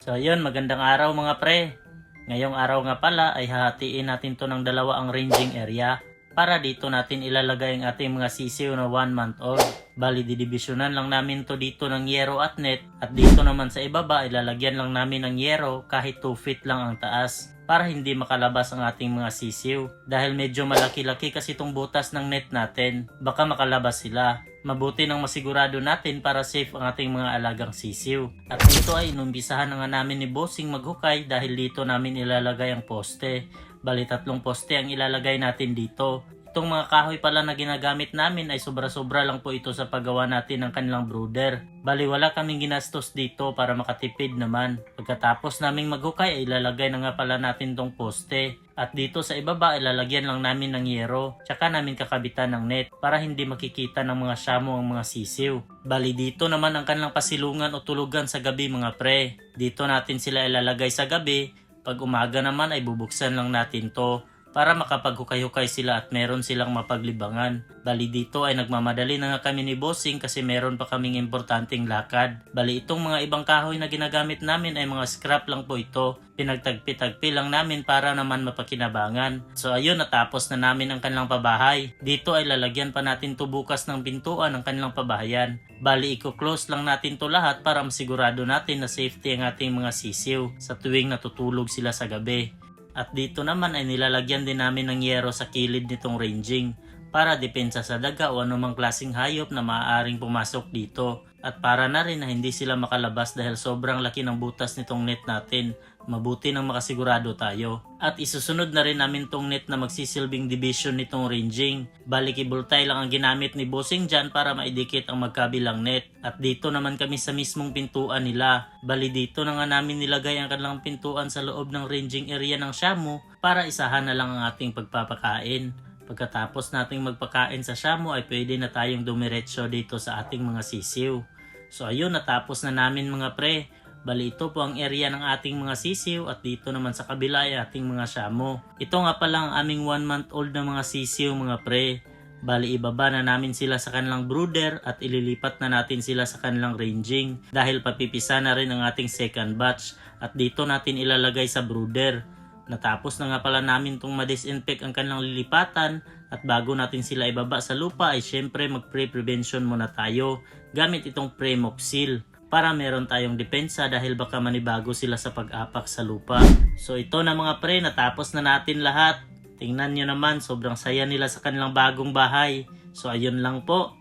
So ayun, magandang araw mga pre. Ngayong araw nga pala ay hahatiin natin to ng dalawa ang ranging area para dito natin ilalagay ang ating mga sisiw na 1 month old. Bali, didivisionan lang namin to dito ng yero at net at dito naman sa ibaba ilalagyan lang namin ng yero kahit 2 feet lang ang taas para hindi makalabas ang ating mga sisiw. Dahil medyo malaki-laki kasi itong butas ng net natin, baka makalabas sila. Mabuti nang masigurado natin para safe ang ating mga alagang sisiw. At dito ay inumpisahan na nga namin ni Bossing maghukay dahil dito namin ilalagay ang poste. Bali tatlong poste ang ilalagay natin dito. Itong mga kahoy pala na ginagamit namin ay sobra-sobra lang po ito sa paggawa natin ng kanilang brooder. Bali wala kaming ginastos dito para makatipid naman. Pagkatapos naming maghukay ay ilalagay na nga pala natin tong poste. At dito sa ibaba ilalagyan lang namin ng yero. Tsaka namin kakabitan ng net para hindi makikita ng mga syamo ang mga sisiw. Bali dito naman ang kanilang pasilungan o tulugan sa gabi mga pre. Dito natin sila ilalagay sa gabi. Pag umaga naman ay bubuksan lang natin to para makapaghukay-hukay sila at meron silang mapaglibangan. Bali dito ay nagmamadali na nga kami ni Bossing kasi meron pa kaming importanteng lakad. Bali itong mga ibang kahoy na ginagamit namin ay mga scrap lang po ito. Pinagtagpi-tagpi lang namin para naman mapakinabangan. So ayun natapos na namin ang kanilang pabahay. Dito ay lalagyan pa natin to bukas ng pintuan ng kanilang pabahayan. Bali i-close lang natin to lahat para masigurado natin na safety ang ating mga sisiw sa tuwing natutulog sila sa gabi. At dito naman ay nilalagyan din namin ng yero sa kilid nitong ranging para depensa sa daga o anumang klaseng hayop na maaaring pumasok dito. At para na rin na hindi sila makalabas dahil sobrang laki ng butas nitong net natin. Mabuti nang makasigurado tayo. At isusunod na rin namin tong net na magsisilbing division nitong ranging. Balik ibultay lang ang ginamit ni Bossing dyan para maidikit ang magkabilang net. At dito naman kami sa mismong pintuan nila. Bali dito na nga namin nilagay ang kanilang pintuan sa loob ng ranging area ng Shamu para isahan na lang ang ating pagpapakain. Pagkatapos nating magpakain sa Shamu ay pwede na tayong dumiretso dito sa ating mga sisiw. So ayun, natapos na namin mga pre. Bali ito po ang area ng ating mga sisiw at dito naman sa kabila ay ating mga Shamu. Ito nga pala ang aming 1 month old na mga sisiw mga pre. Bali ibaba na namin sila sa kanilang brooder at ililipat na natin sila sa kanilang ranging dahil papipisa na rin ang ating second batch at dito natin ilalagay sa brooder. Natapos na nga pala namin itong ma-disinfect ang kanilang lilipatan at bago natin sila ibaba sa lupa ay syempre mag-pre-prevention muna tayo gamit itong Premoxil para meron tayong depensa dahil baka manibago sila sa pag-apak sa lupa. So ito na mga pre, natapos na natin lahat. Tingnan nyo naman, sobrang saya nila sa kanilang bagong bahay. So ayun lang po.